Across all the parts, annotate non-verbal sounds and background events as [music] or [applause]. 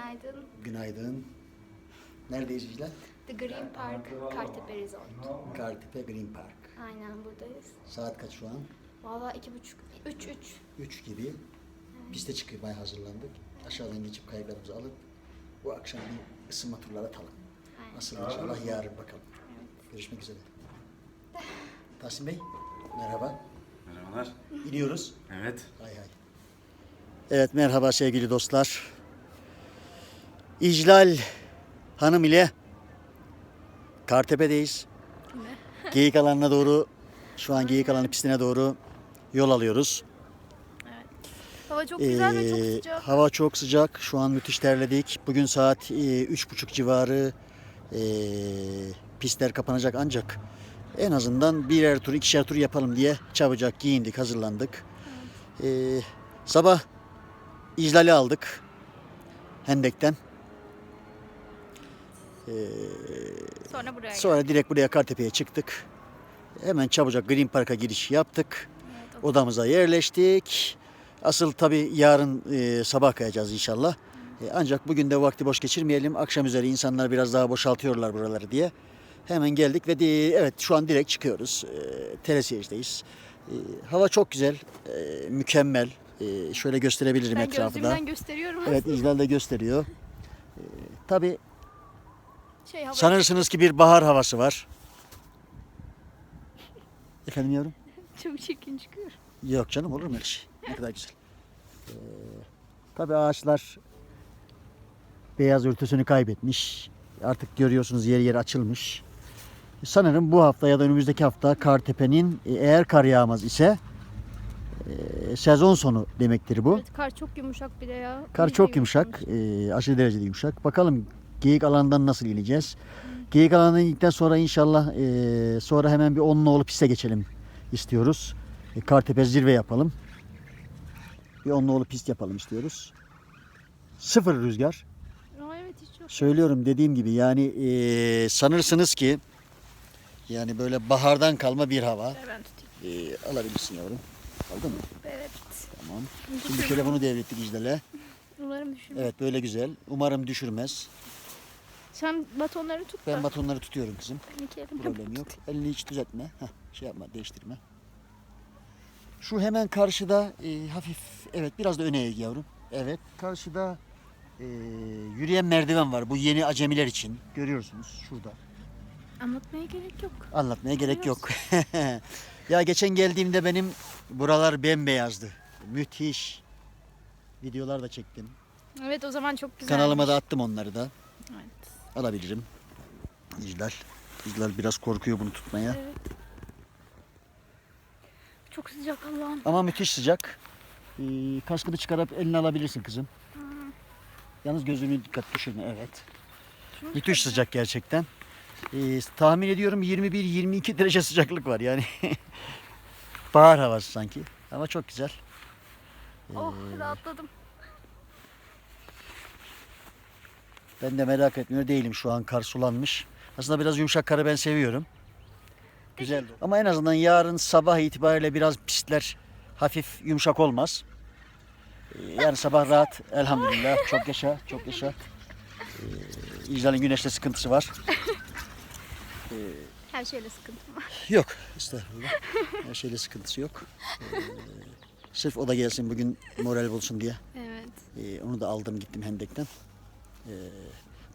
Günaydın. Günaydın. Neredeyiz İclal? The Green Park, Kartepe Resort. Kartepe Green Park. Aynen buradayız. Saat kaç şu an? Valla iki buçuk, üç üç. 3 gibi. Piste çıkmaya hazırlandık. Aşağıdan geçip kayıklarımızı alıp bu akşam bir ısınma turları atalım. Aynen. Nasıl inşallah yarın bakalım. Görüşmek üzere. Tahsin Bey, merhaba. Merhabalar. İniyoruz. Evet. Hay hay. Evet merhaba sevgili dostlar. İclal Hanım ile Kartepe'deyiz. Geyik [laughs] alanına doğru, şu an geyik alanı pistine doğru yol alıyoruz. Hava çok güzel ve çok Ee, sıcak. Hava çok sıcak. Şu an müthiş terledik. Bugün saat e, üç buçuk civarı e, pistler kapanacak ancak en azından birer tur, ikişer tur yapalım diye çabucak giyindik, hazırlandık. Ee, sabah İclal'i aldık Hendek'ten. Ee, Sonra buraya sonra direkt buraya Kartepe'ye çıktık. Hemen çabucak Green Park'a giriş yaptık. Odamıza yerleştik. Asıl tabii yarın e, sabah kayacağız inşallah. E, ancak bugün de vakti boş geçirmeyelim. Akşam üzeri insanlar biraz daha boşaltıyorlar buraları diye. Hemen geldik ve de, evet şu an direkt çıkıyoruz. E, Telesiyej'deyiz. E, hava çok güzel, e, mükemmel. E, şöyle gösterebilirim Ben etrafı da. gözlüğümden gösteriyorum. Evet [laughs] İclal de gösteriyor. E, tabii Şey hava sanırsınız ki bir bahar havası var. Efendim yavrum? [laughs] çok çirkin çıkıyor. Yok canım olur mu öyle şey? Ne kadar güzel. Ee, tabii ağaçlar beyaz örtüsünü kaybetmiş. Artık görüyorsunuz yer yer açılmış. Sanırım bu hafta ya da önümüzdeki hafta Kartepe'nin e, eğer kar yağmaz ise e, sezon sonu demektir bu. Evet, kar çok yumuşak bir de ya. Kar çok yumuşak, e, aşırı derecede yumuşak. Bakalım geyik alanından nasıl ineceğiz? Geyik alanından indikten sonra inşallah e, sonra hemen bir onlu piste geçelim istiyoruz. E, Kartepe zirve yapalım. Bir onlu pist yapalım istiyoruz. Sıfır rüzgar. Aa, evet hiç yok. Söylüyorum dediğim gibi yani e, sanırsınız ki yani böyle bahardan kalma bir hava. Tutayım. E, alabilirsin yavrum. Aldın mı? Evet. Tamam. Şimdi telefonu devrettik İclal'e. Umarım düşürmez. Evet böyle güzel. Umarım düşürmez. Sen batonları tut da. Ben batonları tutuyorum kızım. Ben iki elimle Problem yok. Elini hiç düzeltme. Heh, şey yapma, değiştirme. Şu hemen karşıda e, hafif, evet biraz da öne eğ yavrum. Evet, karşıda e, yürüyen merdiven var. Bu yeni acemiler için. Görüyorsunuz şurada. Anlatmaya gerek yok. Anlatmaya gerek yok. [laughs] ya geçen geldiğimde benim buralar bembeyazdı. Müthiş. Videolar da çektim. Evet o zaman çok güzel. Kanalıma da attım onları da. Evet. Alabilirim. İclal. İclal biraz korkuyor bunu tutmaya. Evet. Çok sıcak Allah'ım. Ama müthiş sıcak. Ee, kaskını çıkarıp eline alabilirsin kızım. Yalnız gözünü dikkat düşürme. Evet. Müthiş sıcak gerçekten. Ee, tahmin ediyorum 21-22 derece sıcaklık var yani. [laughs] Bahar havası sanki. Ama çok güzel. Oh rahatladım. Ben de merak etmiyor değilim şu an kar sulanmış. Aslında biraz yumuşak karı ben seviyorum. Güzel. Ama en azından yarın sabah itibariyle biraz pistler hafif yumuşak olmaz. Ee, Yani sabah rahat elhamdülillah. Çok yaşa, çok yaşa. Ee, İclal'in güneşte sıkıntısı var. Her şeyle sıkıntım var. Yok, estağfurullah. Her şeyle sıkıntısı yok. Ee, sırf o da gelsin bugün moral bulsun diye. Evet. Ee, onu da aldım gittim Hendek'ten. Ee,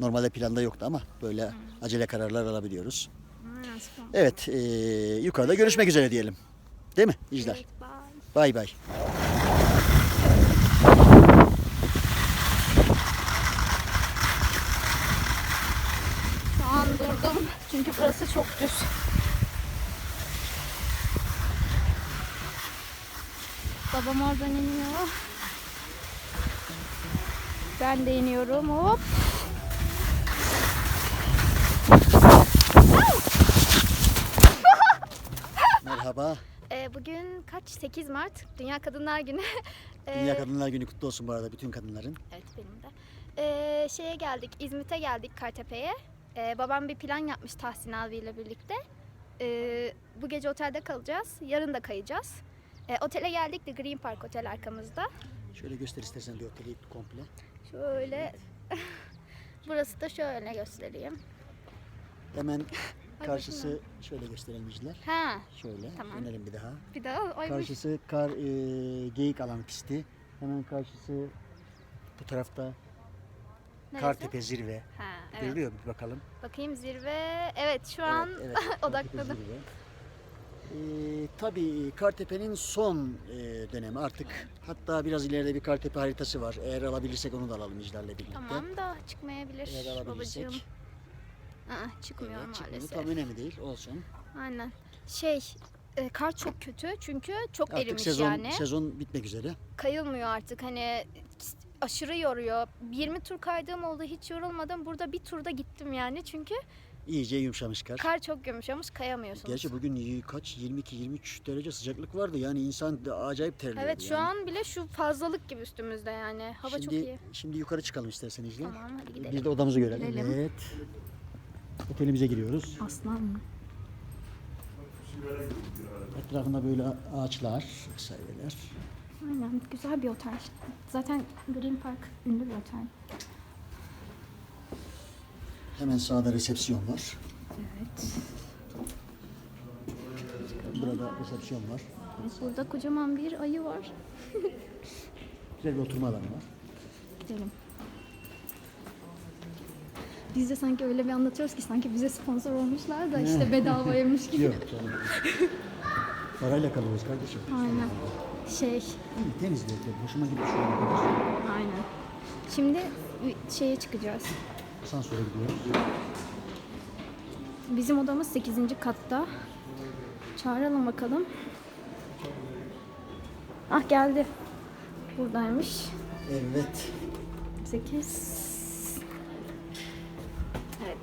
normalde planda yoktu ama böyle acele kararlar alabiliyoruz. Süper. Evet, ee, yukarıda görüşmek üzere diyelim. Değil mi İcdar? Bay bay. Şu an durdum çünkü burası çok düz. Babam oradan iniyor. Ben de iniyorum. Hop. Merhaba. [laughs] Ee, bugün kaç? 8 Mart. Dünya Kadınlar Günü. [laughs] Ee, Dünya Kadınlar Günü kutlu olsun bu arada bütün kadınların. Evet benim de. Ee, şeye geldik, İzmit'e geldik Kartepe'ye. Ee, babam bir plan yapmış Tahsin abi ile birlikte. Ee, bu gece otelde kalacağız, yarın da kayacağız. Ee, otele geldik de Green Park Otel arkamızda. Şöyle göster istersen de oteli komple. Şöyle [laughs] Burası da şöyle göstereyim. Hemen [laughs] karşısı şöyle gösterelim izler. Ha, Şöyle Tamam. dönelim bir daha. bir daha ay Karşısı kar e, geyik alan pisti. Hemen karşısı bu tarafta Neresi? Kartepe zirve. Ha, evet. Görülüyor bir bakalım. Bakayım zirve. Evet şu an Evet, [laughs] odakladım. zirve. Ee, tabii Kartepe'nin son e, dönemi artık. Hatta biraz ileride bir Kartepe haritası var. Eğer alabilirsek onu da alalım İclal'le birlikte. Tamam da çıkmayabilir Eğer alabilirsek. babacığım. Aa, çıkmıyor Evet, çıkmadı. maalesef. Tam önemli değil. Olsun. Aynen. Şey e, kar çok kötü çünkü çok Artık erimiş sezon yani. sezon bitmek üzere. Kayılmıyor artık hani aşırı yoruyor. 20 tur kaydığım oldu hiç yorulmadım. Burada bir turda gittim yani çünkü İyice yumuşamış kar. kar çok yumuşamış kayamıyorsunuz. Gerçi bugün kaç 22-23 derece sıcaklık vardı. Yani insan acayip terliyordu. Evet şu yani. an bile şu fazlalık gibi üstümüzde yani. Hava şimdi, çok iyi. Şimdi yukarı çıkalım istersen İclal. Tamam hadi Biz gidelim. de odamızı görelim. Gidelim. Evet. Otelimize giriyoruz. Aslan mı? Etrafında böyle ağaçlar vesaireler. Aynen güzel bir otel. Zaten Green Park ünlü bir otel. Hemen sağda resepsiyon var. Evet. Burada resepsiyon var. Burada kocaman bir ayı var. [laughs] Güzel bir oturma alanı var. Gidelim. Biz de sanki öyle bir anlatıyoruz ki sanki bize sponsor olmuşlar da işte bedavaymış gibi. Yok canım. Parayla kalıyoruz kardeşim. Aynen. Şey, temiz bir otel. Hoşuma gitti şu kadar. aynen. Şimdi şeye çıkacağız. Asansöre gidiyoruz. Bizim odamız 8. katta. Çağıralım bakalım. Ah geldi. Buradaymış. Evet. 8. Evet.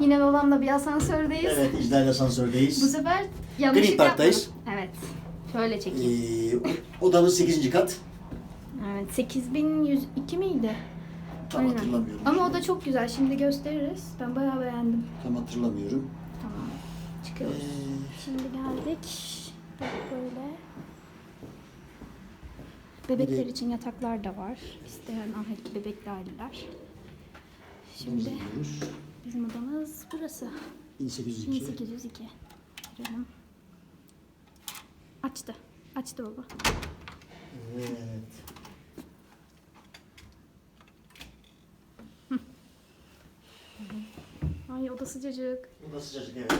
Yine babamla bir asansördeyiz. Evet İclal Bu asansördeyiz. sefer yanlışlık Green Park'tayız. yapmadım. Evet. Şöyle çekeyim. Ee, odamız 8. kat. Evet. 8102 miydi? Tam Aynen. hatırlamıyorum. Ama o da çok güzel. Şimdi gösteririz. Ben bayağı beğendim. Tam hatırlamıyorum. Tamam. Çıkıyoruz. Ee, Şimdi geldik. Böyle. Bebekler Bir de- için yataklar da var. İsteyen ahitli bebekli aileler. Şimdi bizim odamız burası. 1802. 1802. Girelim. Açtı. Açtı baba. Evet. Sıcacık. Oda sıcacık evet.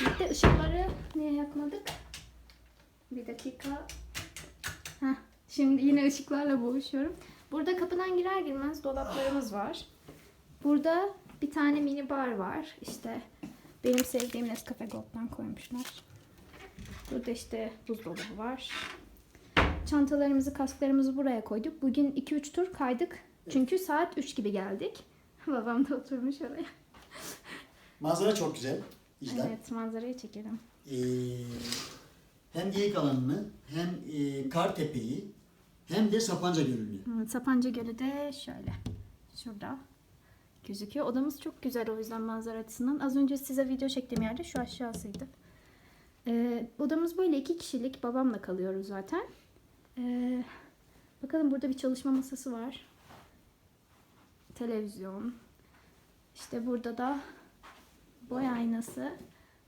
Bir de ışıkları niye yakmadık? Bir dakika. Heh, şimdi yine ışıklarla boğuşuyorum. Burada kapıdan girer girmez dolaplarımız var. Burada bir tane mini bar var. İşte benim sevdiğim Nescafe Gold'dan koymuşlar. Burada işte buzdolabı var. Çantalarımızı, kasklarımızı buraya koyduk. Bugün 2-3 tur kaydık. Çünkü saat 3 gibi geldik. [laughs] Babam da oturmuş oraya. Manzara çok güzel. İclal. Evet manzarayı çekelim. Ee, hem geyik alanını hem e, Kartepe'yi hem de Sapanca Gölü'nü. Sapanca Gölü de şöyle. Şurada gözüküyor. Odamız çok güzel o yüzden manzara açısından. Az önce size video çektiğim yerde şu aşağısıydı. Ee, odamız böyle iki kişilik. Babamla kalıyoruz zaten. Ee, bakalım burada bir çalışma masası var. Televizyon. İşte burada da boy aynası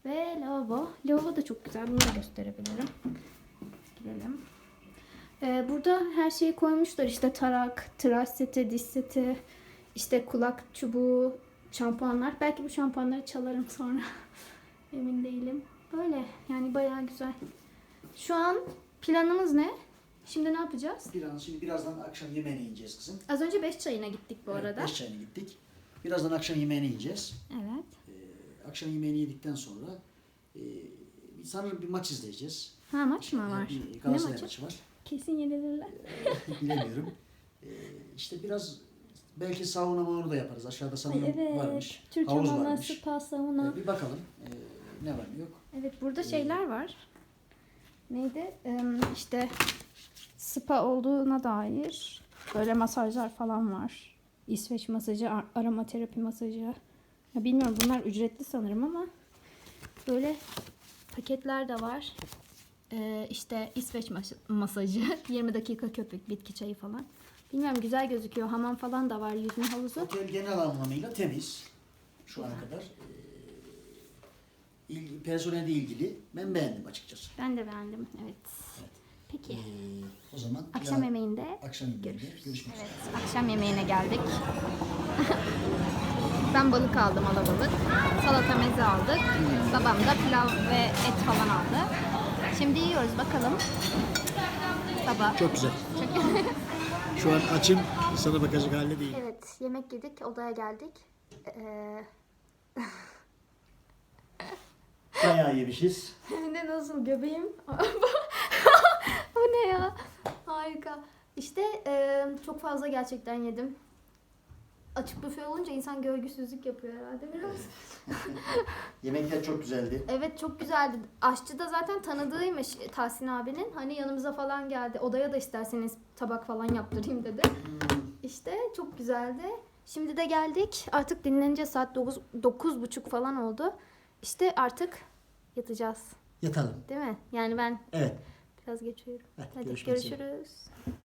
ve lavabo. Lavabo da çok güzel. Bunu da gösterebilirim. Girelim. Ee, burada her şeyi koymuşlar işte tarak, tıraş seti, diş seti, işte kulak çubuğu, şampuanlar. Belki bu şampuanları çalarım sonra. [laughs] Emin değilim. Böyle yani bayağı güzel. Şu an planımız ne? Şimdi ne yapacağız? Biraz, şimdi birazdan akşam yemeğine ineceğiz kızım. Az önce 5 çayına gittik bu Evet, arada. Beş çayına gittik. Birazdan akşam yemeğine ineceğiz. Evet. Akşam yemeğini yedikten sonra e, sanırım bir maç izleyeceğiz. Ha maç mı var? Ne Galatasaray maçı? maçı var. Kesin yenilirler. Bilemiyorum. Ee, işte biraz belki sauna maunu da yaparız. Aşağıda sanırım evet. varmış. Türk Havuz havana, varmış. spa, sauna. Ee, bir bakalım ee, ne var ne yok. Evet burada şeyler var. Neydi? Ee, işte spa olduğuna dair böyle masajlar falan var. İsveç masajı, ar- aromaterapi masajı. Ya bilmiyorum bunlar ücretli sanırım ama böyle paketler de var. Ee, işte İsveç mas- masajı, [laughs] 20 dakika köpük, bitki çayı falan. Bilmiyorum güzel gözüküyor. Hamam falan da var yüzme havuzu. Otel genel anlamıyla temiz. Şu ana kadar. Ee, personelde ilgili ben beğendim açıkçası. Ben de beğendim. Evet. Peki. Ee, o zaman Akşam yarın- yemeğinde akşam yemeğinde görüşmek üzere. Evet, akşam yemeğine geldik. [laughs] ben balık aldım, alabalık. Salata meze aldık. Babam da pilav ve et falan aldı. Şimdi yiyoruz bakalım. Baba. Çok güzel. [laughs] Şu an açım. Sana bakacak halde değil. Evet, yemek yedik, odaya geldik. Ee, [laughs] Bayağı yemişiz. de [laughs] nasıl göbeğim? [laughs] Bu ne ya? Harika. İşte e, çok fazla gerçekten yedim. Açık büfe olunca insan görgüsüzlük yapıyor herhalde biraz. [laughs] Yemekler çok güzeldi. Evet çok güzeldi. Aşçı da zaten tanıdığıymış Tahsin abinin. Hani yanımıza falan geldi. Odaya da isterseniz tabak falan yaptırayım dedi. İşte çok güzeldi. Şimdi de geldik. Artık dinleneceğiz. Saat 9, 9.30 falan oldu. İşte artık yatacağız. Yatalım. Değil mi? Yani ben Evet. biraz geçiyorum. Hadi, Hadi görüşmek üzere. görüşürüz.